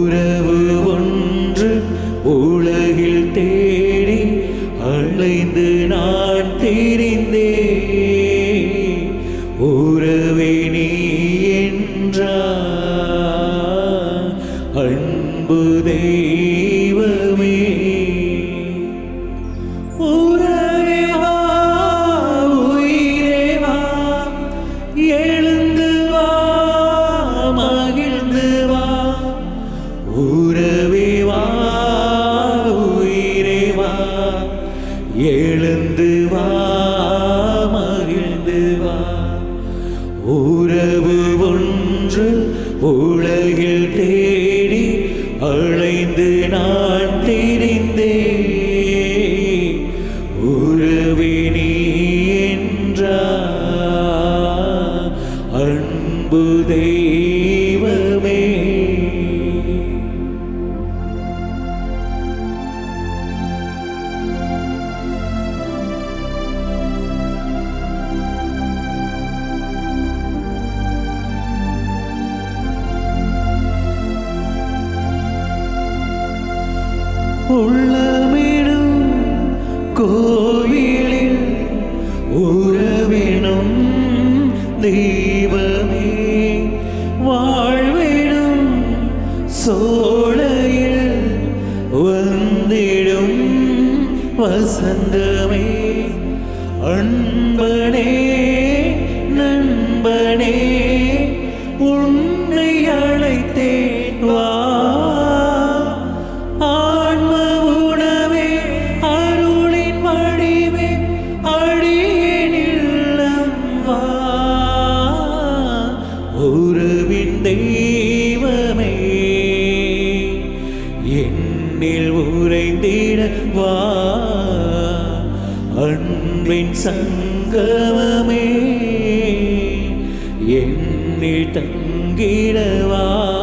உறவு ஒன்று உலகில் தேடி அழைந்து உலகில் தேடி தெய்வமே வாழ்விடும் சோலையில் வந்திடும் வசந்தமே அன்பனே சங்கமமே. என்னில் தங்கிடவா?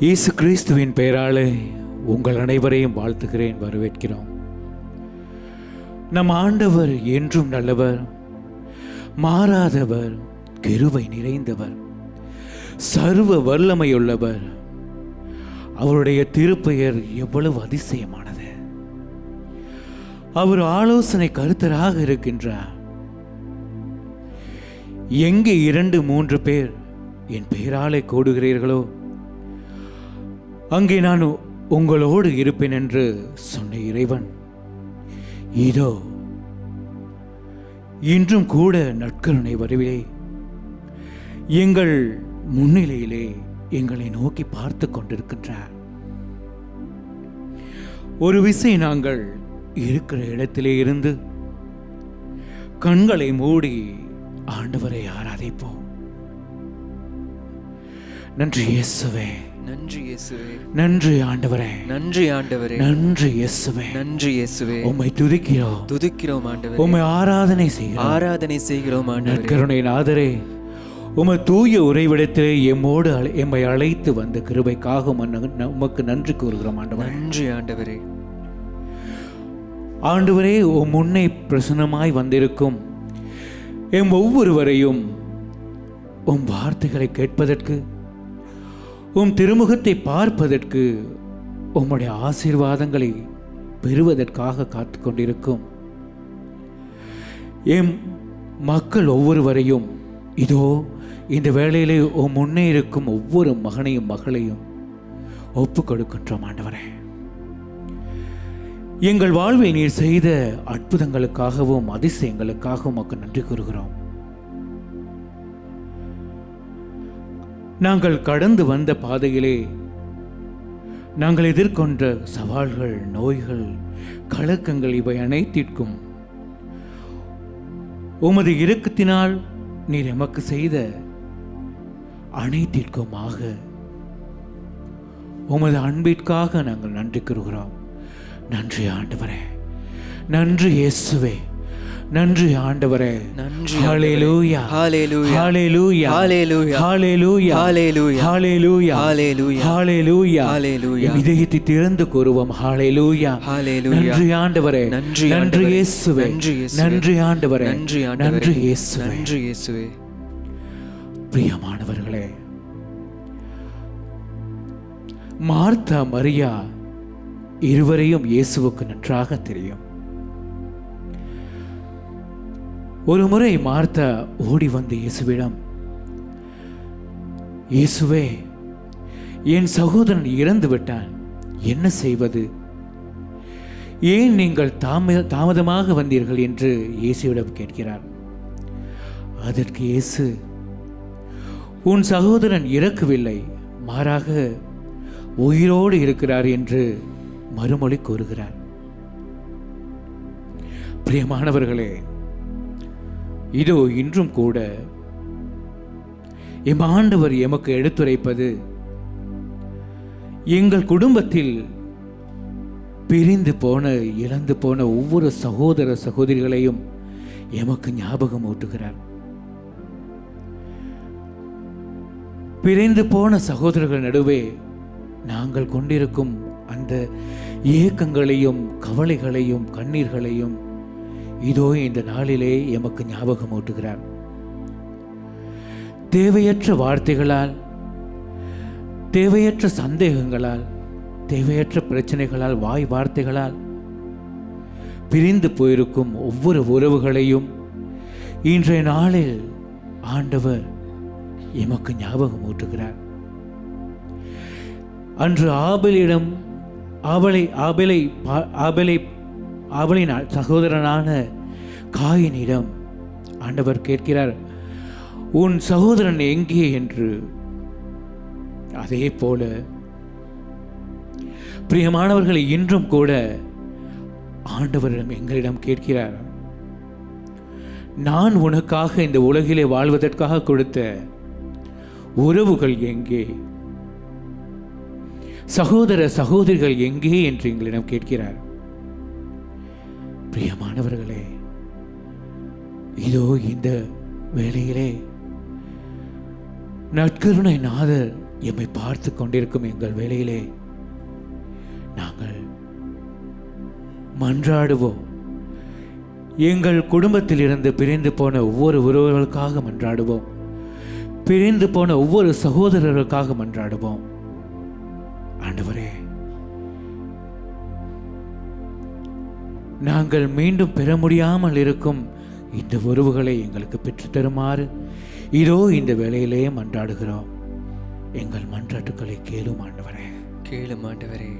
இயேசு கிறிஸ்துவின் பெயராலே உங்கள் அனைவரையும் வாழ்த்துகிறேன் வரவேற்கிறோம். நம் ஆண்டவர் என்றும் நல்லவர் மாறாதவர் கெருவை நிறைந்தவர் சர்வ வல்லமையுள்ளவர். அவருடைய திருப்பெயர் எவ்வளவு அதிசயமானது. அவர் ஆலோசனை கருத்தராக இருக்கின்றார். எங்கே இரண்டு மூன்று பேர் என் பெயராலே கூடுகிறீர்களோ? அங்கே நான் உங்களோடு இருப்பேன் என்று சொன்ன இறைவன் இதோ இன்றும் கூட நட்கருணை வருவிலே. எங்கள் முன்னிலையிலே எங்களை நோக்கி பார்த்து கொண்டிருக்கின்றார். ஒரு விசை நாங்கள் இருக்கிற இடத்திலே இருந்து கண்களை மூடி ஆண்டவரை ஆராதிப்போம். நன்றி. இயேசுவே. நன்றி இயேசுவே. நன்றி ஆண்டவரே. நன்றி ஆண்டவரே. நன்றி இயேசுவே. நன்றி இயேசுவே. உம்மை துதிக்கிறோம். துதிக்கிறோம் ஆண்டவரே. உம்மை ஆராதனை செய்கிறோம். ஆராதனை செய்கிறோம் ஆண்டவரே. நற்கருணை நாதரே உம தூய உறைவிடத்திலே எம்மோடு எம்மை அழைத்து வந்த கிருபைக்காக உமக்கு நன்றி கூறுகிறோம் ஆண்டவரே. நன்றி ஆண்டவரே. ஆண்டவரே உம் முன்னே பிரசன்னமாய் வந்திருக்கும் எம் ஒவ்வொருவரையும் உம் வார்த்தைகளை கேட்பதற்கு உம் திருமுகத்தை பார்ப்பதற்கு உம்முடைய ஆசீர்வாதங்களை பெறுவதற்காக காத்து கொண்டிருக்கும். எம் மக்கள் ஒவ்வொருவரையும் இதோ இந்த வேளையிலே உம் முன்னே இருக்கும் ஒவ்வொரு மகனையும் மகளையும் ஒப்பு கொடுக்கின்றோம் ஆண்டவரே. எங்கள் வாழ்வில் நீர் செய்த அற்புதங்களுக்காகவும் அதிசயங்களுக்காகவும் மக்கள் நன்றி கூறுகிறோம். நாங்கள் கடந்து வந்த பாதையிலே நாங்கள் எதிர்கொண்ட சவால்கள் நோய்கள் கலக்கங்கள் இவை அனைத்திற்கும் உமது இறுக்கத்தினால் நீர் எமக்கு செய்த அனைத்திற்குமாக உமது அன்பிற்காக நாங்கள் நன்றி கூறுகிறோம். நன்றி ஆண்டவரே. நன்றி இயேசுவே. நன்றி ஆண்டவரே நன்றி ஹalleluya ஹalleluya ஹalleluya ஹalleluya ஹalleluya ஹalleluya ஹalleluya ஹalleluya ஹalleluya ஹalleluya இதயத்தை திறந்து கூறுவோம் ஹalleluya ஹalleluya நன்றி ஆண்டவரே நன்றி நன்றி. இயேசுவே நன்றி இயேசுவே. நன்றி ஆண்டவரே நன்றி ஆண்டவரே நன்றி இயேசுவே நன்றி இயேசுவே பிரியமானவர்களே மார்த்தா மரியா இருவரையும் இயேசுவுக்கு நன்றாக தெரியும் ஒரு முறை மார்த்தா ஓடி வந்து இயேசுவிடம் இயேசுவே என் சகோதரன் இறந்து விட்டான். என்ன செய்வது? ஏன் நீங்கள் தாம தாமதமாக வந்தீர்கள்? என்று இயேசுவிடம் கேட்கிறார். அதற்கு இயேசு உன் சகோதரன் இறக்கவில்லை மாறாக உயிரோடு இருக்கிறார் என்று மறுமொழி கூறுகிறார். பிரியமானவர்களே இதோ இன்றும் கூட எம் ஆண்டவர் எமக்கு எடுத்துரைப்பது. எங்கள் குடும்பத்தில் பிரிந்து போன இழந்து போன ஒவ்வொரு சகோதர சகோதரிகளையும் எமக்கு ஞாபகம் ஊட்டுகிறார். பிரிந்து போன சகோதரர்கள் நடுவே நாங்கள் கொண்டிருக்கும் அந்த ஏக்கங்களையும் கவலைகளையும் கண்ணீர்களையும் இதோ இந்த நாளிலே எமக்கு ஞாபகம் ஊட்டுகிறார் தேவையற்ற வார்த்தைகளால் தேவையற்ற சந்தேகங்களால் தேவையற்ற பிரச்சனைகளால் வாய் வார்த்தைகளால் பிரிந்து போயிருக்கும் ஒவ்வொரு உறவுகளையும் இன்றைய நாளில் ஆண்டவர் எமக்கு ஞாபகம் ஊட்டுகிறார் அன்று ஆபலிடம் ஆபலை ஆபலை பா- ஆபலை அவளின் சகோதரனான காயினிடம் ஆண்டவர் கேட்கிறார் உன் சகோதரன் எங்கே என்று? அதே போல பிரியமானவர்களை இன்றும் கூட ஆண்டவரிடம் எங்களிடம் கேட்கிறார் நான் உனக்காக இந்த உலகிலே வாழ்வதற்காக கொடுத்த உறவுகள் எங்கே? சகோதர சகோதரிகள் எங்கே? என்று எங்களிடம் கேட்கிறார். பிரியமானவர்களே இதோ இந்த வேளையிலே நட்கருணை நாதர் எம்மை பார்த்து கொண்டிருக்கும் எங்கள் வேலையிலே நாங்கள் மன்றாடுவோம். எங்கள் குடும்பத்தில் இருந்து பிரிந்து போன ஒவ்வொரு உறவுகளுக்காக மன்றாடுவோம். பிரிந்து போன ஒவ்வொரு சகோதரர்களுக்காக மன்றாடுவோம். ஆண்டவரே நாங்கள் மீண்டும் பெற முடியாமல் இருக்கும் இந்த உறவுகளை எங்களுக்கு பெற்றுத் தருமாறு. இதோ இந்த வேளையிலே மன்றாடுகிறோம். எங்கள் மன்றாட்டுக்களை கேளும் ஆண்டவரே. கேளும் ஆண்டவரே.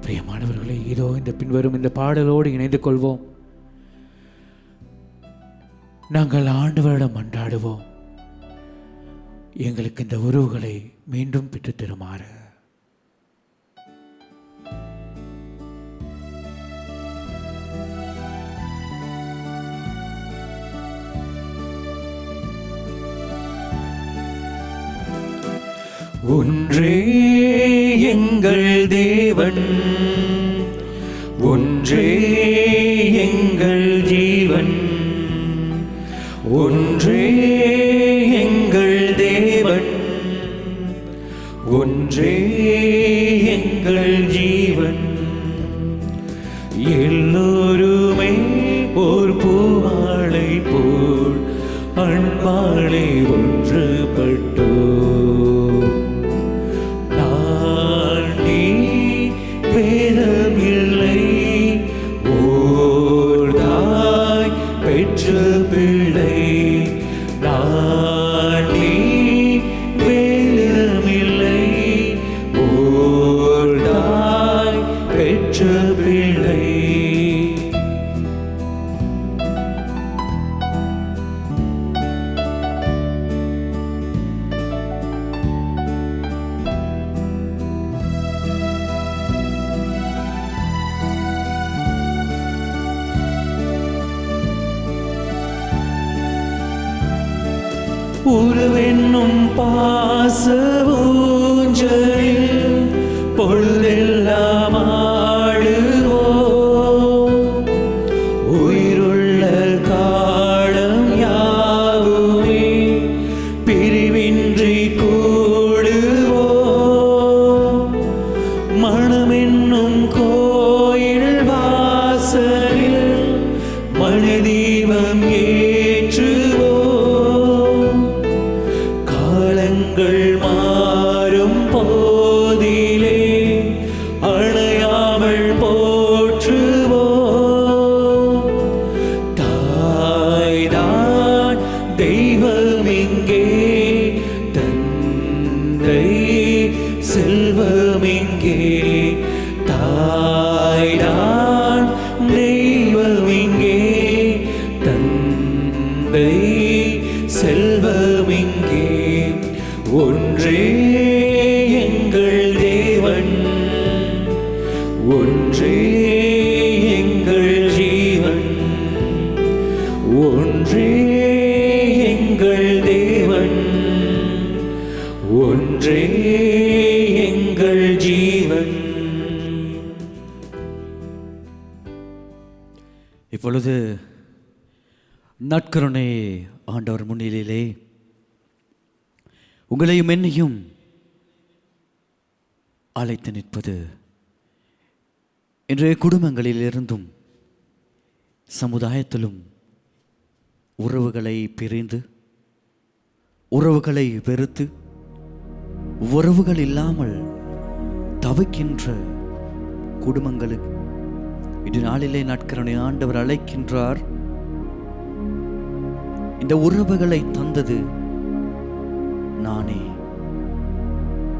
பிரியமானவர்களே இதோ இந்த பின்வரும் இந்த பாடலோடு இணைந்து கொள்வோம். நாங்கள் ஆண்டவரிடம் மன்றாடுவோம். எங்களுக்கு இந்த உறவுகளை மீண்டும் பெற்றுத் ஒன்றே எங்கள் தேவன். ஒன்றே எங்கள் ஜீவன். ஒன்றே எங்கள் தேவன். ஒன்றே எங்கள் ஜீவன். எல்லோருமே ஓர் பூவாளை போல் அன்பாளை ஒன்றுபட்டோ உருவென்னும் பாச ஊஞ்சலில் பொழுதெல்லாம் ஒன்றே எங்கள் ஜீவன். இப்பொழுது நட்கருணை ஆண்டவர் முன்னிலையிலே உங்களையும் என்னையும் அழைத்து நிற்பது இன்றைய குடும்பங்களிலிருந்தும் சமுதாயத்திலும் உறவுகளை பிரிந்து உறவுகளை வெறுத்து உறவுகள் இல்லாமல் தவிக்கின்ற குடும்பங்களுக்கு இன்று நாளிலே நாட்கரனை ஆண்டவர் அழைக்கின்றார். இந்த உறவுகளை தந்தது நானே.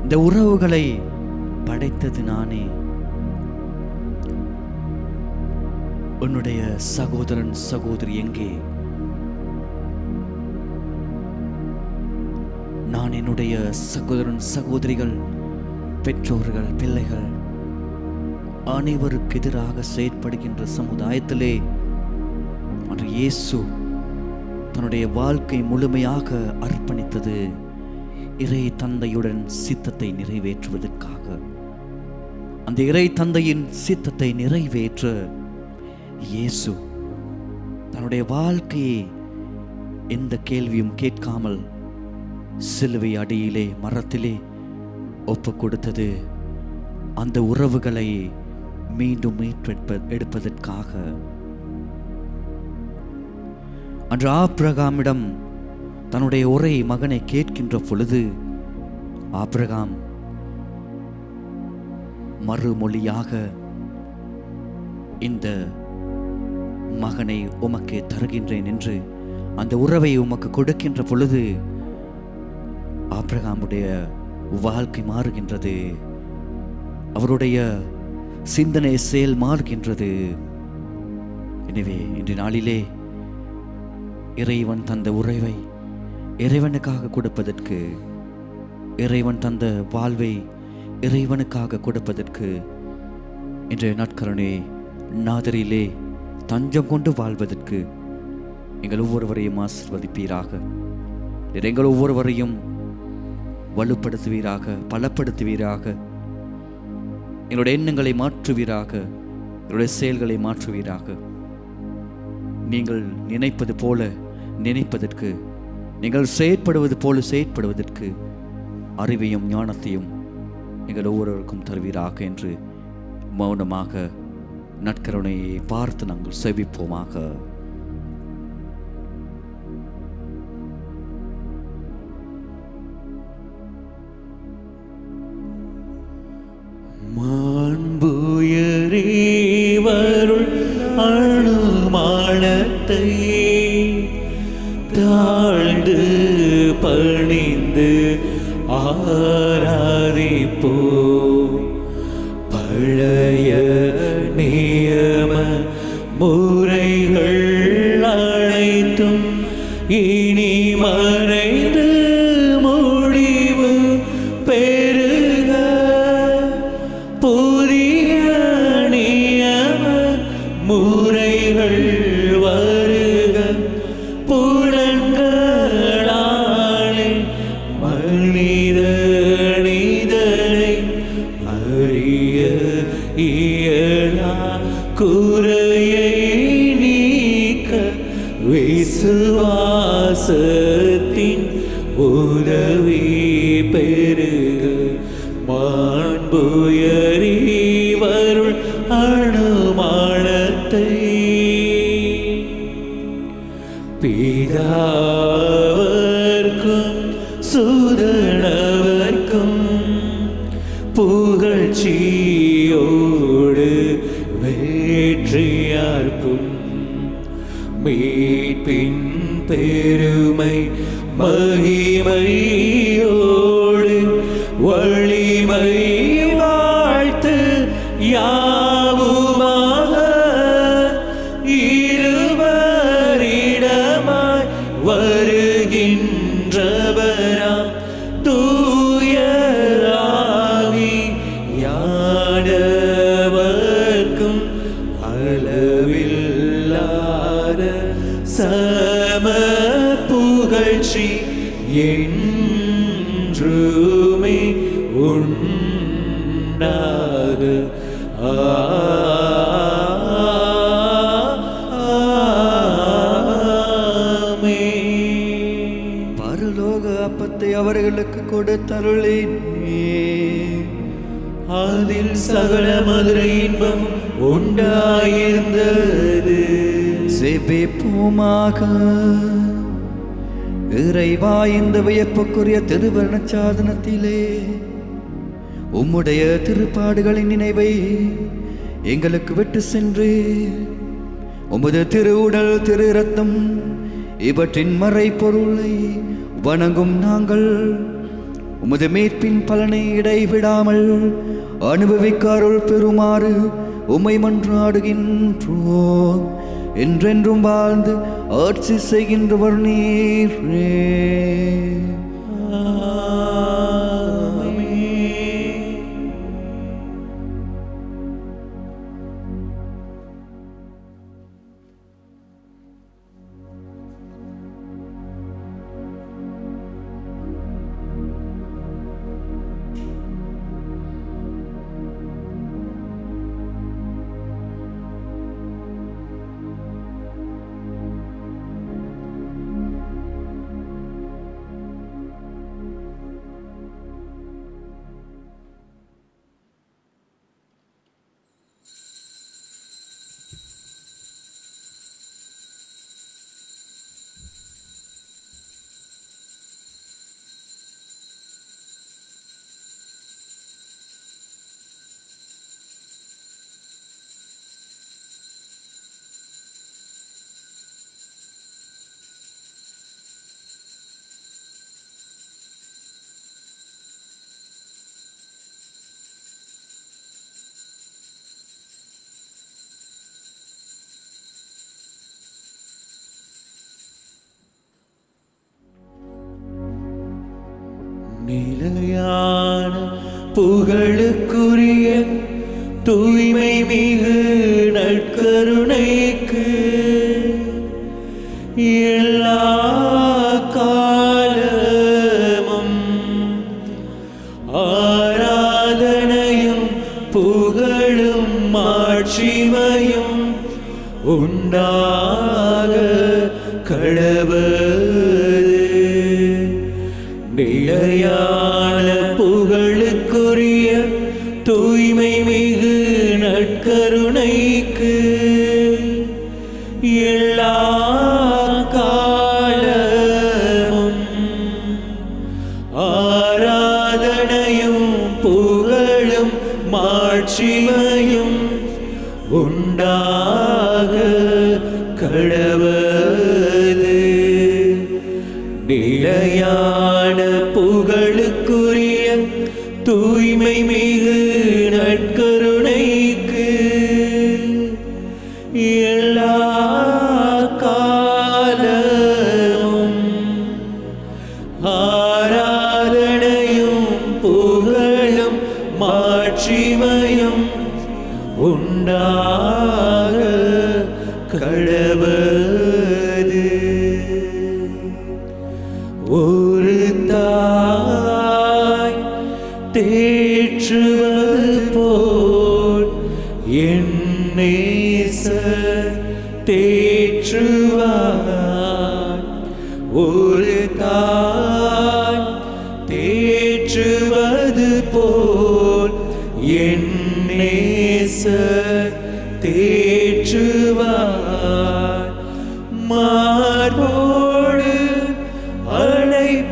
இந்த உறவுகளை படைத்தது நானே. உன்னுடைய சகோதரன் சகோதரி எங்கே? நான் என்னுடைய சகோதரன் சகோதரிகள் பெற்றோர்கள் பிள்ளைகள் அனைவருக்கு எதிராக செயற்படுகின்ற சமுதாயத்திலே அன்று இயேசு தன்னுடைய வாழ்க்கை முழுமையாக அர்ப்பணித்தது. இறை தந்தையுடன் சித்தத்தை நிறைவேற்றுவதற்காக. அந்த இறை தந்தையின் சித்தத்தை நிறைவேற்ற இயேசு தன்னுடைய வாழ்க்கையை எந்த கேள்வியும் கேட்காமல் சிலுவை அடியிலே மரத்திலே ஒப்பு கொடுத்தது அந்த உறவுகளை மீண்டும் மீட்டெடுப்ப எடுப்பதற்காக. அன்று ஆப்ரகாமிடம் தன்னுடைய உரை மகனை கேட்கின்ற பொழுது ஆப்ரகாம் மறுமொழியாக இந்த மகனை உமக்கு தருகின்றேன் என்று அந்த உறவை உமக்கு கொடுக்கின்ற பொழுது ஆப்ரஹாமுடைய வாழ்க்கை மாறுகின்றது. அவருடைய சிந்தனை செயல் மாறுகின்றது. எனவே இன்று நாளிலே இறைவன் தந்த உறவை இறைவனுக்காக கொடுப்பதற்கு இறைவன் தந்த வாழ்வை இறைவனுக்காக கொடுப்பதற்கு இன்றைய நாட்கரனே நாதரிலே தஞ்சம் கொண்டு வாழ்வதற்கு எங்கள் ஒவ்வொருவரையும் ஆசிர்வதிப்பீராக. எங்கள் ஒவ்வொருவரையும் வலுப்படுத்துவீராக பலப்படுத்துவீராக. எங்களுடைய எண்ணங்களை மாற்றுவீராக எங்களுடைய செயல்களை மாற்றுவீராக. நீங்கள் நினைப்பது போல நினைப்பதற்கு நீங்கள் செயற்படுவது போல செயற்படுவதற்கு அறிவையும் ஞானத்தையும் எங்கள் ஒவ்வொருவருக்கும் தருவீராக என்று மௌனமாக நற்கருணையை பார்த்து நாங்கள் செவிப்போமாக Hallelujah. சுதனவர்க்கும் புகழ்ச்சியோடு வேற்றியார்க்கும் மீட்பின் பெருமை மகிமை. புகழ்ச்சி என்றுமே உண்டாக. பரலோக அப்பத்தை அவர்களுக்கு கொடுத்தருளினே. அதில் சகல மதுரை இன்பம் உண்டாயிருந்தது. செபிப்போமாக இறைவா இந்த வியப்புக்குரிய திருவர்ண சாதனத்திலே உம்முடைய திருப்பாடுகளின் நினைவை எங்களுக்கு விட்டு சென்று உமது திருவுடல் திரு ரத்தம் இவற்றின் மறை பொருளை வணங்கும் நாங்கள் உமது மீட்பின் பலனை இடைவிடாமல் அனுபவிக்காருள் பெறுமாறு உம்மை மன்றாடுகின்றோம். என்றென்றும் வாழ்ந்து ஆட்சி செய்கின்றவர் நீரே. புகழுக்குரிய தூய்மை மிகு நட்கருணை தூய்மை மிகு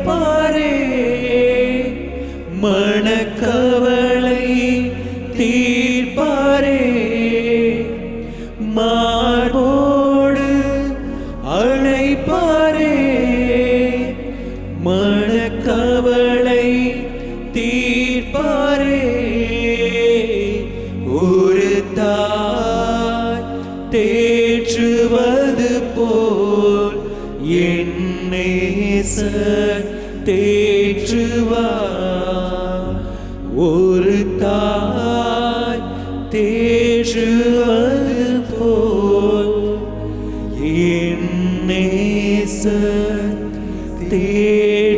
Bye. Nessun Tee